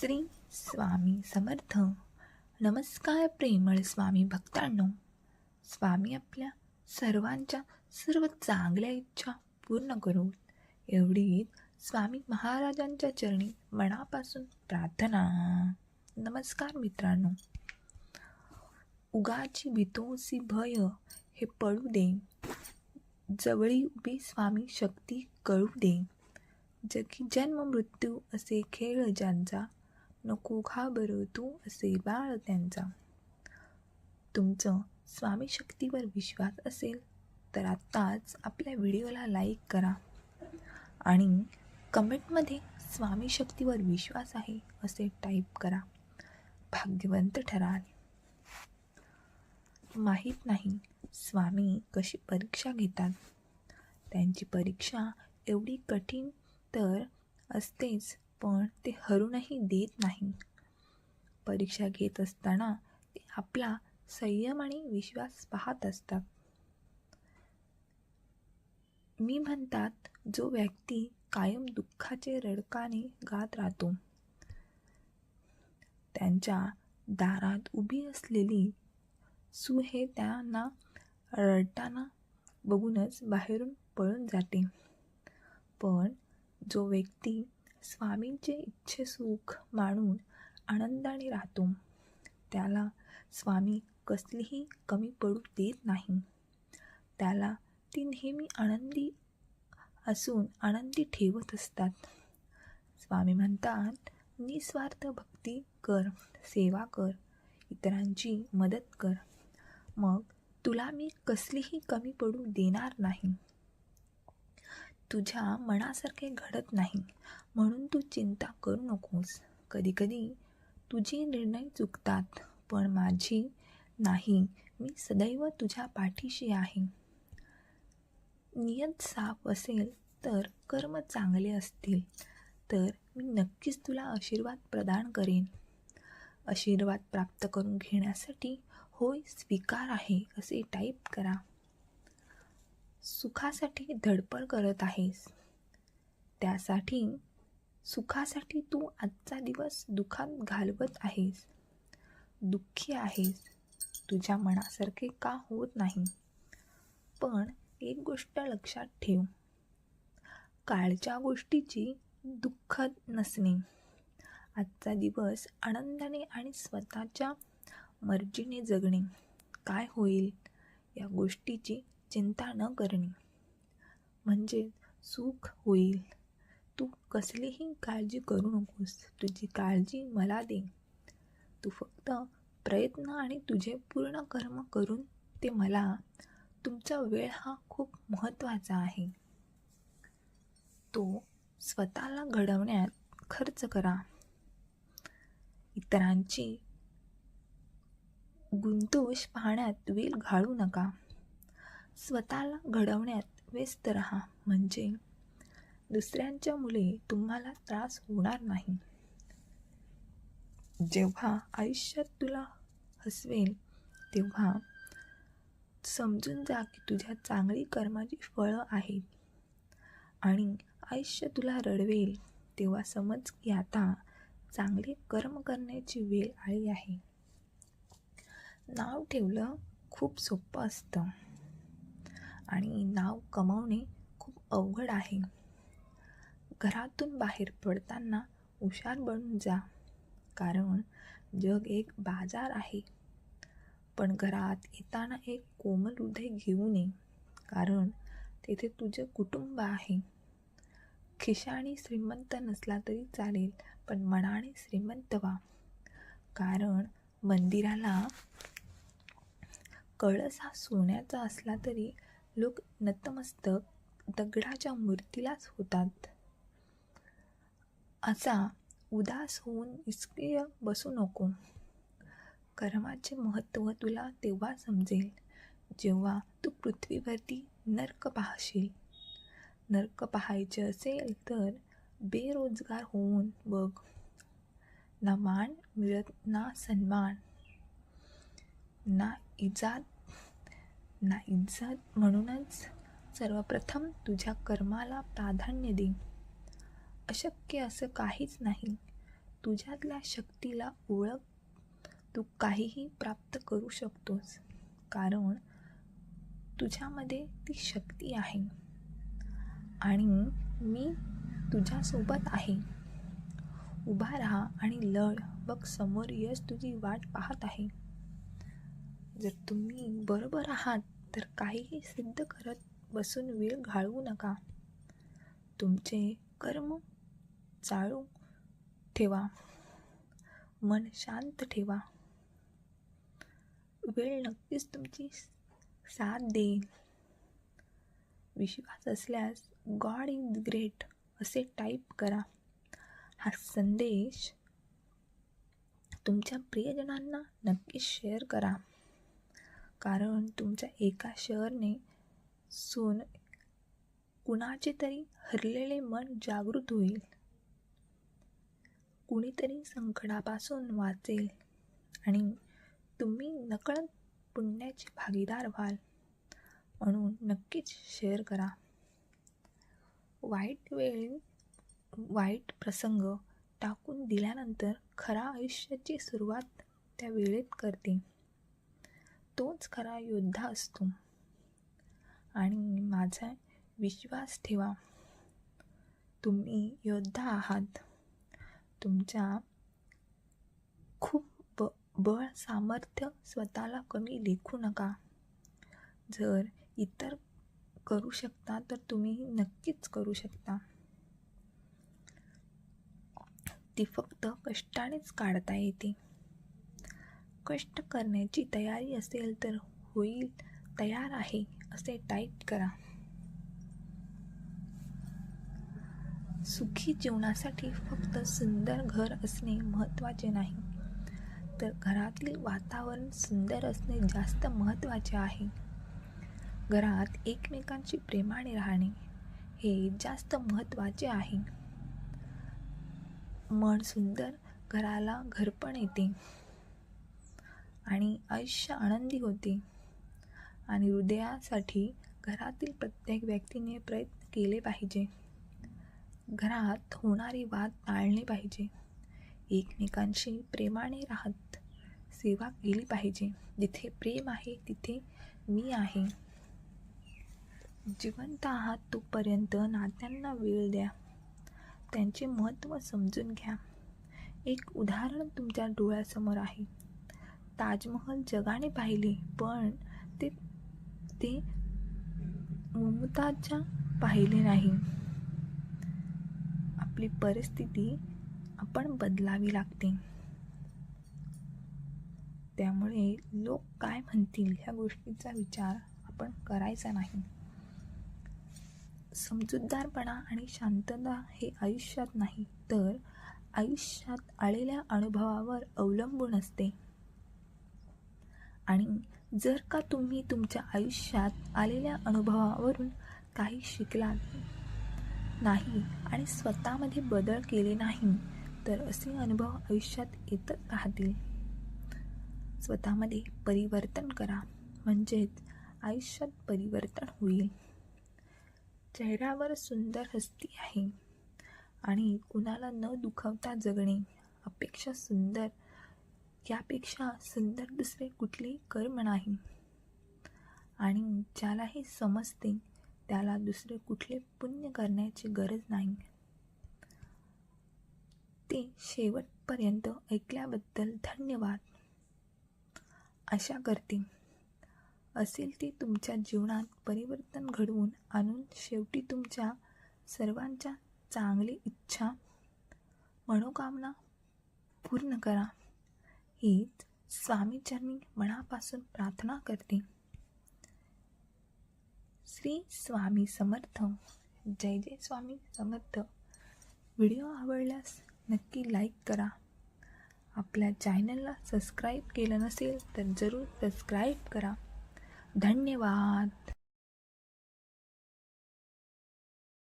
श्री स्वामी समर्थ. नमस्कार प्रेमळ स्वामी भक्तांनो. स्वामी आपल्या सर्वांच्या सर्व चांगल्या इच्छा पूर्ण करू एवढी स्वामी महाराजांच्या चरणी मनापासून प्रार्थना. नमस्कार मित्रांनो. उगाची भीतोसी भय हे पळू दे. जवळी उभी स्वामी शक्ती कळू दे. जगी जन्म मृत्यू असे खेळ ज्यांचा नको घाबर तू असे बाळ त्यांचा. तुमचं स्वामी शक्तीवर विश्वास असेल तर आत्ताच आपल्या व्हिडिओला लाईक करा. आणि कमेंटमध्ये स्वामी शक्तीवर विश्वास आहे असे टाईप करा. भाग्यवंत ठराल. माहीत नाही स्वामी कशी परीक्षा घेतात. त्यांची परीक्षा एवढी कठीण तर असतेच पण ते हरूनही देत नाही. परीक्षा घेत असताना ते आपला संयम आणि विश्वास पाहत असतात. मी म्हणतात जो व्यक्ती कायम दुःखाचे रडकाने गात राहतो त्यांच्या दारात उभी असलेली सू हे त्यांना रडताना बघूनच बाहेरून पळून जाते. पण जो व्यक्ती स्वामींचे इच्छे सुख मानून आनंदाने राहतो. त्याला स्वामी कसलीही कमी पडू देत नाही. त्याला ती नेहमी आनंदी असून आनंदी ठेवत असतात. स्वामी म्हणतात निस्वार्थ भक्ती कर सेवा कर इतरांची मदत कर. मग तुला मी कसलीही कमी पडू देणार नाही. तुझ्या मनासारखे घडत नाही. म्हणून तू चिंता करू नकोस. कधीकधी तुझे निर्णय चुकतात पण माझी नाही. मी सदैव तुझ्या पाठीशी आहे. नियत साफ असेल तर कर्म चांगले असतील तर मी नक्कीच तुला आशीर्वाद प्रदान करेन. आशीर्वाद प्राप्त करून घेण्यासाठी होय स्वीकार आहे असे टाईप करा. सुखासाठी धडपड करत आहेस. त्यासाठी सुखासाठी तू आजचा दिवस दुःखात घालवत आहेस. दुःखी आहेस. तुझ्या मनासारखे का होत नाही? पण एक गोष्ट लक्षात ठेव. काळच्या गोष्टीची दुःखद नसणे. आजचा दिवस आनंदाने आणि स्वतःच्या मर्जीने जगणे. काय होईल? या गोष्टीची चिंता न करणे. म्हणजे सुख होईल. तू कसलीही काळजी करू नकोस. तुझी काळजी मला दे. तू फक्त प्रयत्न आणि तुझे पूर्ण कर्म करून ते मला. तुमचा वेळ हा खूप महत्त्वाचा आहे. तो स्वतःला घडवण्यात खर्च करा. इतरांची गुंतोष पाहण्यात वेळ घालू नका. स्वतःला घडवण्यात व्यस्त राहा. म्हणजे दुसऱ्यांच्या मुले तुम्हाला त्रास होणार नाही. जेव्हा आयुष्यात तुला हसवेल तेव्हा समजून जा की तुझ्या चांगली कर्माची फळं आहेत. आणि आयुष्य तुला रडवेल तेव्हा समज की आता चांगले कर्म करण्याची वेळ आली आहे. नाव ठेवलं खूप सोपं असतं. आणि नाव कमावणे खूप अवघड आहे. घरातून बाहेर पडताना हुशार बनून जा. कारण जग एक बाजार आहे. पण घरात येताना एक कोमल हृदय घेऊ नये कारण तेथे तुझे कुटुंब आहे. खिशाणी श्रीमंत नसला तरी चालेल पण मनाने श्रीमंत व्हा. कारण मंदिराला कळस हा सोन्याचा असला तरी लोक नतमस्तक दगडाच्या मूर्तीलाच होतात. असा उदास होऊन निष्क्रिय बसू नको. कर्माचे महत्त्व तुला तेव्हा समजेल जेव्हा तू पृथ्वीवरती नर्क पाहशील. नर्क पाहायचे असेल तर बेरोजगार होऊन बघ. ना मान मिळत ना सन्मान. ना इजात ना इज्जत म्हणूनच सर्वप्रथम तुझ्या कर्माला प्राधान्य दे. अशक्य असं काहीच नाही. तुझ्यातल्या शक्तीला ओळख तू काहीही प्राप्त करू शकतोस. कारण तुझ्यामध्ये ती शक्ती आहे. आणि मी तुझ्यासोबत आहे. उभा राहा आणि लढ. बघ समोर यश तुझी वाट पाहत आहे. जर तुम्ही बरोबर आहात तर काहीही सिद्ध करत बसून वेळ घालवू नका. तुमचे कर्म चाळू ठेवा. मन शांत ठेवा. वेळ नक्कीच तुमची साथ देईल. विश्वास असल्यास गॉड इज ग्रेट असे टाईप करा. हा संदेश तुमच्या प्रियजनांना नक्कीच शेअर करा. कारण तुमच्या एका शेअरने सोन कुणाचे तरी हरलेले मन जागृत होईल. कुणीतरी संकटापासून वाचेल आणि तुम्ही नकळत पुण्याचे भागीदार व्हाल म्हणून नक्कीच शेअर करा. वाईट वेळ वाईट प्रसंग टाकून दिल्यानंतर खरा आयुष्याची सुरुवात त्या वेळेत करते. तोच खरा योद्धा असतो. आणि माझा विश्वास ठेवा. तुम्ही योद्धा आहात. तुमच्या खूप ब बळ सामर्थ्य स्वतःला कमी लेखू नका. जर इतर करू शकता तर तुम्ही नक्कीच करू शकता. ती फक्त कष्टानेच काढता येते. कष्ट करण्याची तयारी असेल तर होईल तयार आहे असे टाईप करा. सुखी जीवनासाठी फक्त सुंदर घर असणे महत्त्वाचे नाही तर घरातील वातावरण सुंदर असणे जास्त महत्त्वाचे आहे. घरात एकमेकांशी प्रेमाने राहणे हे जास्त महत्त्वाचे आहे. मन सुंदर घराला घरपण येते. आणि आयुष्य आनंदी होते. आणि हृदयासाठी घरातील प्रत्येक व्यक्तीने प्रयत्न केले पाहिजे. घरात होणारे वाद टाळले पाहिजे. एकमेकांशी प्रेमाने राहत सेवा केली पाहिजे. जिथे प्रेम आहे तिथे मी आहे. जिवंत आहात तोपर्यंत नात्यांना वेळ द्या. त्यांचे महत्त्व समजून घ्या. एक उदाहरण तुमच्या डोळ्यासमोर आहे. ताजमहल जगाने पाहिले पण ते ते मुमताजच्या पाहिले नाही. आपली परिस्थिती आपण बदलावी लागते. त्यामुळे लोक काय म्हणतील ह्या गोष्टीचा विचार आपण करायचा नाही. समजूतदारपणा आणि शांतता हे आयुष्यात नाही तर आयुष्यात आलेल्या अनुभवावर अवलंबून असते. आणि जर का तुम्ही तुमच्या आयुष्यात आलेल्या अनुभवावरून काही शिकलात नाही आणि स्वतःमध्ये बदल केले नाही तर असे अनुभव आयुष्यात येतच राहतील. स्वतःमध्ये परिवर्तन करा म्हणजेच आयुष्यात परिवर्तन होईल. चेहऱ्यावर सुंदर हस्ती आहे आणि कुणाला न दुखवता जगणे अपेक्षा सुंदर यापेक्षा सुंदर दुसरे कुठले कर्म नाही. आणि ज्यालाही समजते त्याला दुसरे कुठले पुण्य करण्याची गरज नाही. ते शेवटपर्यंत ऐकल्याबद्दल धन्यवाद. आशा करते असेल ते तुमच्या जीवनात परिवर्तन घडवून आणून शेवटी तुमच्या सर्वांच्या चांगली इच्छा मनोकामना पूर्ण करा. हीच स्वामीचरणी मनापासून प्रार्थना करते. श्री स्वामी समर्थ जय जय स्वामी समर्थ. व्हिडिओ आवडल्यास नक्की लाईक करा. आपल्या चॅनलला सबस्क्राईब केलं नसेल तर जरूर सबस्क्राईब करा. धन्यवाद.